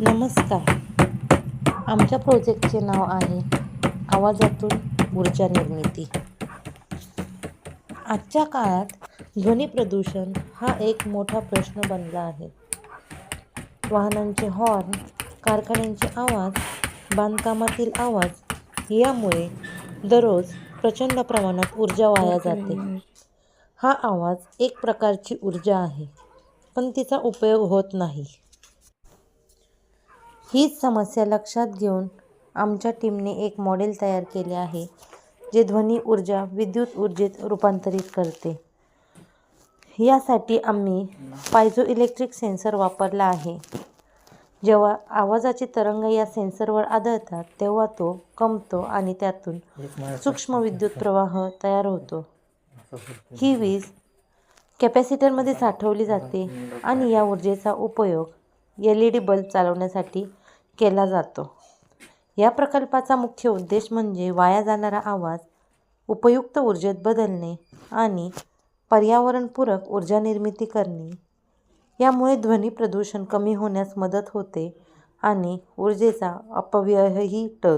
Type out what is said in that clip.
नमस्कार. आमच्या प्रोजेक्टचे नाव आहे आवाजातून ऊर्जा निर्मिती. आजच्या काळात ध्वनी प्रदूषण हा एक मोठा प्रश्न बनला आहे. वाहनांचे हॉर्न कारखान्यांचे आवाज बांधकामातील आवाज यामुळे दररोज प्रचंड प्रमाणात ऊर्जा वाया जाते. हा आवाज एक प्रकारची ऊर्जा आहे पण तिचा उपयोग होत नाही. हीच समस्या लक्षात घेऊन आमच्या टीमने एक मॉडेल तयार केले आहे जे ध्वनी ऊर्जा विद्युत ऊर्जेत रूपांतरित करते. यासाठी आम्ही पायझो इलेक्ट्रिक सेन्सर वापरला आहे. जेव्हा आवाजाचे तरंग या सेन्सरवर आदळतात तेव्हा तो कमतो आणि त्यातून सूक्ष्म विद्युत प्रवाह तयार होतो. ही वीज कॅपॅसिटरमध्ये साठवली जाते आणि या ऊर्जेचा उपयोग एल ई डी बल्ब चालवण्यासाठी केला जातो. या प्रकल्पाचा मुख्य उद्देश म्हणजे वाया जाणारा आवाज उपयुक्त ऊर्जेत बदलणे आणि पर्यावरणपूरक ऊर्जा निर्मिती करणे. यामुळे ध्वनी प्रदूषण कमी होण्यास मदत होते आणि ऊर्जेचा अपव्ययही टळतो.